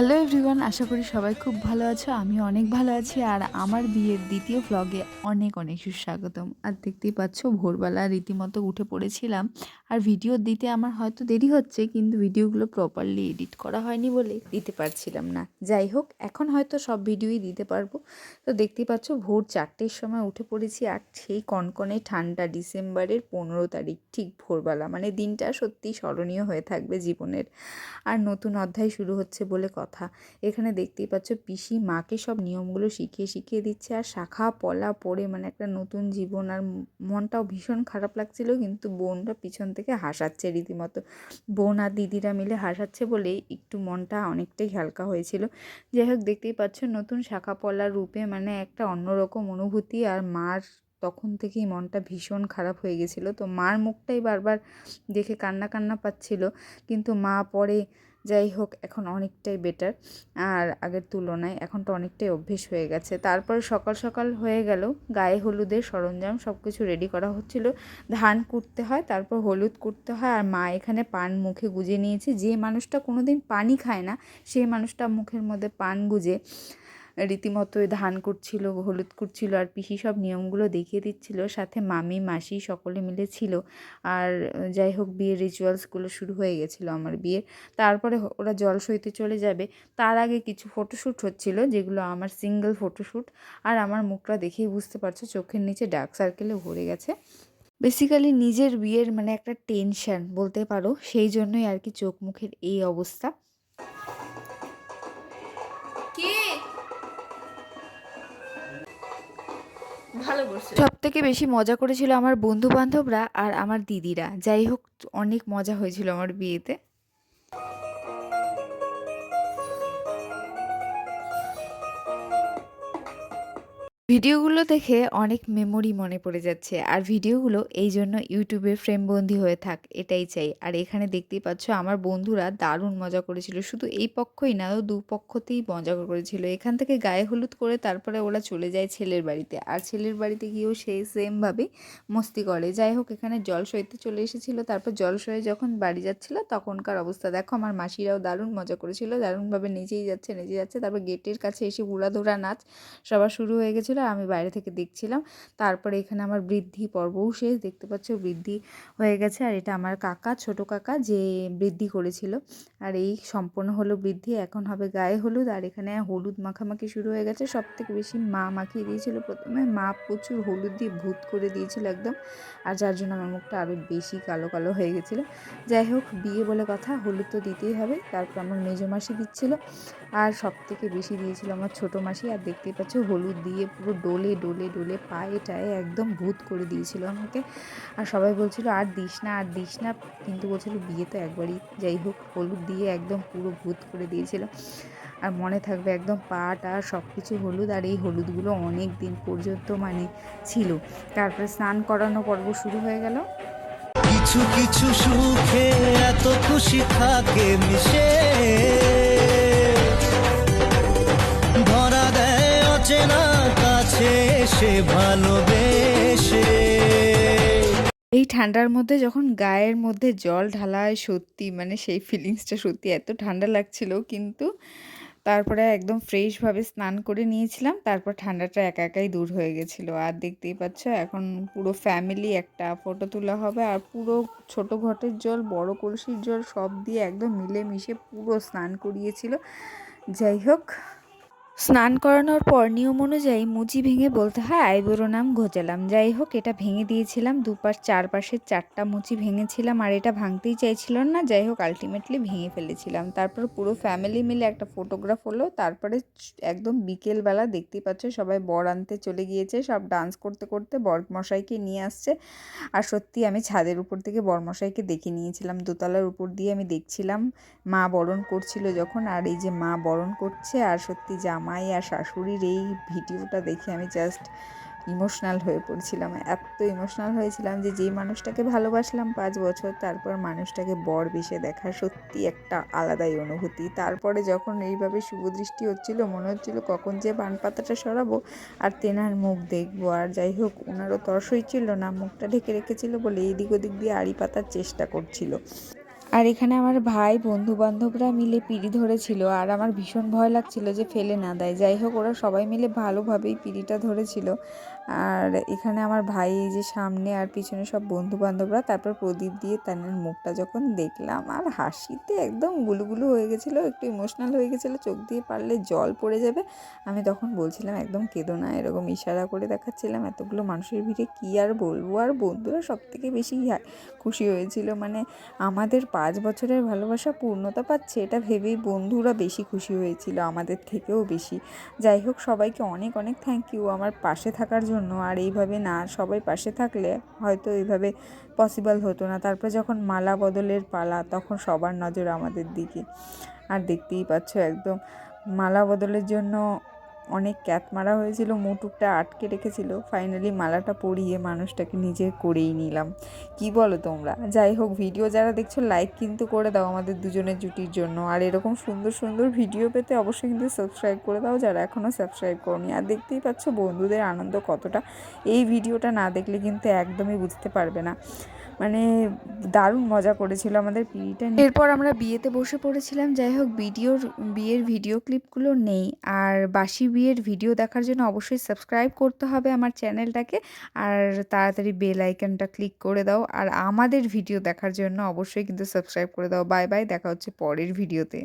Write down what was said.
Hello everyone আশা করি সবাই খুব ভালো আছো। আমি অনেক ভালো আছি আর আমার বিয়ের দ্বিতীয় ভ্লগে অনেক অনেক সুস্বাগতম। আর দেখতেই পাচ্ছ, ভোরবেলা রীতিমতো উঠে পড়েছিলাম। আর ভিডিও দিতে আমার হয়তো দেরি হচ্ছে, কিন্তু ভিডিওগুলো প্রপারলি এডিট করা হয়নি বলে দিতে পারছিলাম না। যাই হোক, এখন হয়তো সব ভিডিওই দিতে পারব। তো দেখতেই পাচ্ছ, ভোর চারটের সময় উঠে পড়েছি আর সেই কনকনে ঠান্ডা ডিসেম্বরের পনেরো তারিখ, ঠিক ভোরবেলা। মানে দিনটা সত্যিই স্মরণীয় হয়ে থাকবে জীবনের। আর নতুন অধ্যায় শুরু হচ্ছে বলে কথা এখানে দেখতেই পাচ্ছ পিসি মাকে সব নিয়মগুলো শিখিয়ে শিখিয়ে দিচ্ছে আর শাখা পলা পড়ে মানে একটা নতুন জীবন আর মনটাও ভীষণ খারাপ লাগছিল কিন্তু বোনরা পিছন থেকে হাসাচ্ছে রীতিমতো। বোন আর দিদিরা মিলে হাসাচ্ছে বলে একটু মনটা অনেকটাই হালকা হয়েছিল। যাই হোক, দেখতেই পাচ্ছ নতুন শাখা পলা রূপে মানে একটা অন্যরকম অনুভূতি আর মার তখন থেকেই মনটা ভীষণ খারাপ হয়ে গেছিল। তো মার মুখটাই বারবার দেখে কান্না কান্না পাচ্ছিল। কিন্তু মা পরে যাই হোক, এখন অনেকটাই বেটার আর আগের তুলনায় এখন তো অনেকটাই অভ্যেস হয়ে গেছে। তারপর সকাল সকাল হয়ে গেল, গায়ে হলুদের সরঞ্জাম সব কিছু রেডি করা হচ্ছিল। ধান কুটতে হয়, তারপর হলুদ কুটতে হয়, আর মা এখানে পান মুখে গুজে নিয়েছে। যে মানুষটা কোনোদিন পানি খায় না সেই মানুষটা মুখের মধ্যে পান গুজে রীতিমতো ধান কুটছিল, হলুদ কুটছিল আর পিসি সব নিয়মগুলো দেখিয়ে দিচ্ছিল, সাথে মামি, মাসি সকলে মিলে ছিল। আর যাই হোক, বিয়ের রিচুয়ালসগুলো শুরু হয়ে গেছিল আমার বিয়ের। তারপরে ওরা জল সইতে চলে যাবে। তার আগে কিছু ফটোশ্যুট হচ্ছিল, যেগুলো আমার সিঙ্গেল ফটোশ্যুট আর আমার মুখটা দেখেই বুঝতে পারছ, চোখের নিচে ডার্ক সার্কেলে ভরে গেছে। বেসিক্যালি নিজের বিয়ের মানে একটা টেনশন বলতে পারো, সেই জন্যই আর কি চোখ মুখের এই অবস্থা। সব থেকে বেশি মজা করেছিল আমার বন্ধু বান্ধবরা আর আমার দিদিরা। যাই হোক, অনেক মজা হয়েছিল আমার বিয়েতে। ভিডিওগুলো দেখে অনেক মেমোরি মনে পড়ে যাচ্ছে। আর ভিডিওগুলো এই জন্য ইউটিউবে ফ্রেমবন্দি হয়ে থাক, এটাই চাই। আর এখানে দেখতেই পাচ্ছ, আমার বন্ধুরা দারুণ মজা করেছিল। শুধু এই পক্ষই না দু পক্ষতেই মজা করেছিল। এখান থেকে গায়ে হলুদ করে তারপরে ওরা চলে যায় ছেলের বাড়িতে। আর ছেলের বাড়িতে গিয়েও সেই সেমভাবেই মস্তি করে। যাই হোক, এখানে জল সইতে চলে এসেছিল। তারপর জল সয়ে যখন বাড়ি যাচ্ছিল, তখনকার অবস্থা। দেখো, আমার মাসিরাও দারুণ মজা করেছিল। দারুণভাবে নেচেই যাচ্ছে, নেচে যাচ্ছে। তারপর গেটের কাছে এসে উড়াধুরা নাচ সবার শুরু হয়ে গেছিল। আর আমি বাইরে থেকে দেখছিলাম। তারপরে এখানে আমার বৃদ্ধি পর্বও শেষ, দেখতে পাচ্ছ বৃদ্ধি হয়ে গেছে। আর এটা আমার কাকা, ছোট কাকা, যে বৃদ্ধি করেছিল। আর এই সম্পূর্ণ হলো বৃদ্ধি, এখন হবে গায়ে হলুদ। আর এখানে হলুদ মাখামাখি শুরু হয়ে গেছে। সব থেকে বেশি মা মাখিয়ে দিয়েছিল প্রথমে। মা প্রচুর হলুদ দিয়ে ভূত করে দিয়েছিল একদম। আর যার জন্য আমার মুখটা আরও বেশি কালো কালো হয়ে গেছিল। যাই হোক, বিয়ে বলে কথা, হলুদ তো দিতেই হবে। তারপর আমার মেজো মাসি দিচ্ছিল। আর সব থেকে বেশি দিয়েছিল আমার ছোটো মাসি। আর দেখতেই পাচ্ছ, হলুদ দিয়ে পুরো ডোলে ডোলে ডোলে পায়ে টায়ে একদম ভূত করে দিয়েছিল আমাকে। আর সবাই বলছিল, আর দিস না, আর দিস না। কিন্তু বলছিল, বিয়ে তো একবারই, যাই হোক, হলুদ দিয়ে একদম পুরো ভূত করে দিয়েছিল। আর মনে থাকবে একদম পা টা সব কিছু হলুদ, আর এই হলুদগুলো অনেক দিন পর্যন্ত মানে ছিল। তারপরে স্নান করানো পর্ব শুরু হয়ে গেল। কিছু কিছু সুখে এত খুশি থাকে মিশে। ধরা দেয় অচেনা এই ঠান্ডার মধ্যে যখন গায়ের মধ্যে জল ঢালা হয় সত্যি মানে সেই ফিলিংসটা সত্যি এত ঠান্ডা লাগছিল, কিন্তু তারপরে একদম ফ্রেশভাবে স্নান করে নিয়েছিলাম, তারপর ঠান্ডাটা একা একাই দূর হয়ে গেছিল। আর দেখতেই পাচ্ছ, এখন পুরো ফ্যামিলি একটা ফটো তোলা হবে, আর পুরো ছোট ঘটের জল, বড় কলসির জল সব দিয়ে একদম মিলেমিশে পুরো স্নান করিয়েছিল। যাই হোক স্নান করানোর পর নিয়ম অনুযায়ী মুচি ভেঙে বলতে হয় আইবুড়ো নাম, ঘোচালাম। যাই হোক, এটা ভেঙে দিয়েছিলাম, দুপাশ চারপাশের চারটা মুচি ভেঙেছিলাম, আর এটা ভাঙতেই চাইছিল না। যাই হোক আলটিমেটলি ভেঙে ফেলেছিলাম। তারপর পুরো ফ্যামিলি মিলে একটা ফটোগ্রাফ হলো। তারপরে একদম বিকেলবেলা দেখতেই পাচ্ছ, সবাই বর আনতে চলে গিয়েছে। সব ডান্স করতে করতে বরমশাইকে নিয়ে আসছে। আর সত্যি আমি ছাদের উপর থেকে বরমশাইকে দেখে নিয়েছিলাম। দোতলার উপর দিয়ে আমি দেখছিলাম, মা বরণ করছিল যখন, আর এই যে মা বরণ করছে, আর সত্যি জামাই আর শাশুড়ির এই ভিডিওটা দেখে আমি জাস্ট ইমোশনাল হয়ে পড়ছিলাম। এত ইমোশনাল হয়েছিলাম যে যেই মানুষটাকে ভালোবাসলাম পাঁচ বছর, তারপর মানুষটাকে বর বেশে দেখা সত্যি একটা আলাদাই অনুভূতি। তারপরে যখন এইভাবে শুভদৃষ্টি হচ্ছিল, মনে হচ্ছিল কখন যে পান পাতাটা সরাবো আর তেনার মুখ দেখব। আর যাই হোক ওনারও তর্সই ছিল না, মুখটা ঢেকে রেখেছিল বলে এদিক ওদিক দিয়ে আড়ি পাতার চেষ্টা করছিল। আর এখানে আমার ভাই বন্ধু বান্ধবরা মিলে পিড়ি ধরেছিল। আর আমার ভীষণ ভয় লাগছিল যে ফেলে না দেয়। যাই হোক, ওরা সবাই মিলে ভালোভাবেই পিড়িটা ধরেছিল। আর এখানে আমার ভাই এই যে সামনে আর পিছনে সব বন্ধু বান্ধবরা তারপর প্রদীপ দিয়ে তানের মুখটা যখন দেখলাম, আর হাসিতে একদম গুলুগুলু হয়ে গেছিল, একটু ইমোশনাল হয়ে গেছিল, চোখ দিয়ে পারলে জল পড়ে যাবে। আমি তখন বলছিলাম, একদম কেঁদো না। এরকম ইশারা করে দেখাচ্ছিলাম, এতগুলো মানুষের ভিড়ে কী আর বলব? আর বন্ধুরা সব থেকে বেশি খুশি হয়েছিল। মানে আমাদের পাঁচ বছরের ভালোবাসা পূর্ণতা পাচ্ছে, এটা ভেবেই বন্ধুরা বেশি খুশি হয়েছিল, আমাদের থেকেও বেশি। যাই হোক, সবাইকে অনেক অনেক থ্যাংক ইউ আমার পাশে থাকার জন্য আর এইভাবে না, সবাই পাশে থাকলে হয়তো এইভাবে পসিবল হতো না। তারপরে যখন মালা বদলের পালা, তখন সবার নজর আমাদের দিকে। আর দেখতেই পাচ্ছ একদম, মালা বদলের জন্য অনেক ক্যাত মারা হয়েছিল, মুটুকটা আটকে রেখেছিল। ফাইনালি মালাটা পরিয়ে মানুষটাকে নিজে করেই নিলাম। কি বলো তোমরা? যাই হোক ভিডিও যারা দেখছ লাইক কিন্তু করে দাও আমাদের দুজনের জুটির জন্য। আর এরকম সুন্দর সুন্দর ভিডিও পেতে অবশ্যই কিন্তু সাবস্ক্রাইব করে দাও যারা এখনও সাবস্ক্রাইব করনি। আর দেখতেই পাচ্ছ বন্ধুদের আনন্দ কতটা। এই ভিডিওটা না দেখলে কিন্তু একদমই বুঝতে পারবে না। মানে দারুণ মজা করেছিল আমাদের পিড়িটা এরপর আমরা বিয়েতে বসে পড়েছিলাম, যাই হোক ভিডিওর বিয়ের ভিডিও ক্লিপগুলো নেই। আর বাসি বিয়ের ভিডিও দেখার জন্য অবশ্যই সাবস্ক্রাইব করতে হবে আমার চ্যানেলটাকে, আর তাড়াতাড়ি বেল আইকনটা ক্লিক করে দাও। আর আমাদের ভিডিও দেখার জন্য অবশ্যই কিন্তু সাবস্ক্রাইব করে দাও। বাই বাই, দেখা হচ্ছে পরের ভিডিওতে।